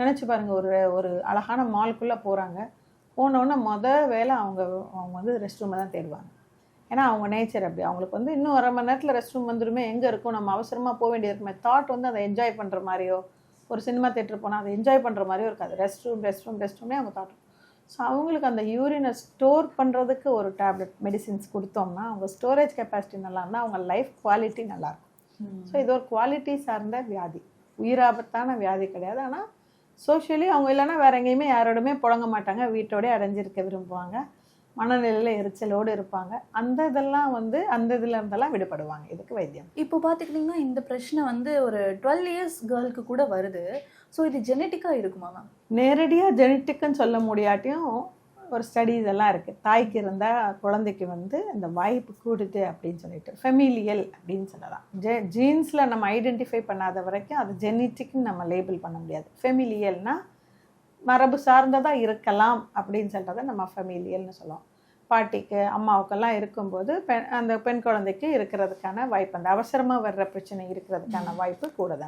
நினச்சி பாருங்கள் ஒரு ஒரு அழகான மால்குள்ளே போகிறாங்க போனோடனே மொத வேலை அவங்க அவங்க வந்து ரெஸ்ட் ரூமை தான் தேடுவாங்க. ஏன்னா அவங்க நேச்சர் அப்படி. அவங்களுக்கு வந்து இன்னும் அரை மணி நேரத்தில் ரெஸ்ட் ரூம் வந்துருமே எங்கே இருக்கும்? நம்ம அவசரமாக போக வேண்டியது இருக்குமே. தாட் வந்து அதை என்ஜாய் பண்ணுற மாதிரியோ ஒரு சினிமா தேட்டர் போனால் அதை என்ஜாய் பண்ணுற மாதிரியோ இருக்காது. Rest room rest room rest ரூம்னே அவங்க தாட் ஸோ அவங்களுக்கு அந்த யூரினை ஸ்டோர் பண்ணுறதுக்கு ஒரு டேப்லெட் மெடிசின்ஸ் கொடுத்தோம்னா அவங்க ஸ்டோரேஜ் கெப்பாசிட்டி நல்லா இருந்தால் அவங்க லைஃப் குவாலிட்டி நல்லாயிருக்கும் ஸோ இது ஒரு குவாலிட்டி சார்ந்த வியாதி. உயிராபத்தான வியாதி கிடையாது. ஆனால் சோஷியலி அவங்க இல்லைன்னா வேற எங்கேயுமே யாரோடுமே புழங்க மாட்டாங்க. வீட்டோடய அடைஞ்சிருக்க விரும்புவாங்க. மனநிலையில் எரிச்சலோடு இருப்பாங்க. அந்த இதெல்லாம் வந்து அந்த இதில் இருந்தெல்லாம் விடுபடுவாங்க. இதுக்கு வைத்தியம். இப்போ பார்த்துக்கிட்டிங்கன்னா இந்த பிரச்சனை வந்து ஒரு டுவெல் இயர்ஸ் கேர்ளுக்கு கூட வருது. ஸோ இது ஜெனட்டிக்காக இருக்குமா மேம் நேரடியாக ஜெனட்டிக்குன்னு சொல்ல முடியாட்டியும் ஒரு ஸ்டடீஸ் எல்லாம் இருக்குது தாய்க்கு இருந்தால் குழந்தைக்கு வந்து இந்த வாய்ப்பு கூடுது அப்படின்னு சொல்லிட்டு. ஃபெமிலியல் அப்படின்னு சொல்லலாம். ஜெ ஜீன்ஸில் நம்ம ஐடென்டிஃபை பண்ணாத வரைக்கும் அது ஜெனட்டிக்னு நம்ம லேபிள் பண்ண முடியாது. ஃபெமிலியல்னா மரபு சார்ந்ததாக இருக்கலாம் அப்படின்னு சொல்கிறத நம்ம ஃபெமிலியல்னு சொல்லுவோம். பாட்டிக்கு அம்மாவுக்கெல்லாம் இருக்கும்போது பெண் அந்த பெண் குழந்தைக்கு இருக்கிறதுக்கான வாய்ப்பு அந்த அவசரமாக வர்ற பிரச்சனை இருக்கிறதுக்கான வாய்ப்பு கூட தான்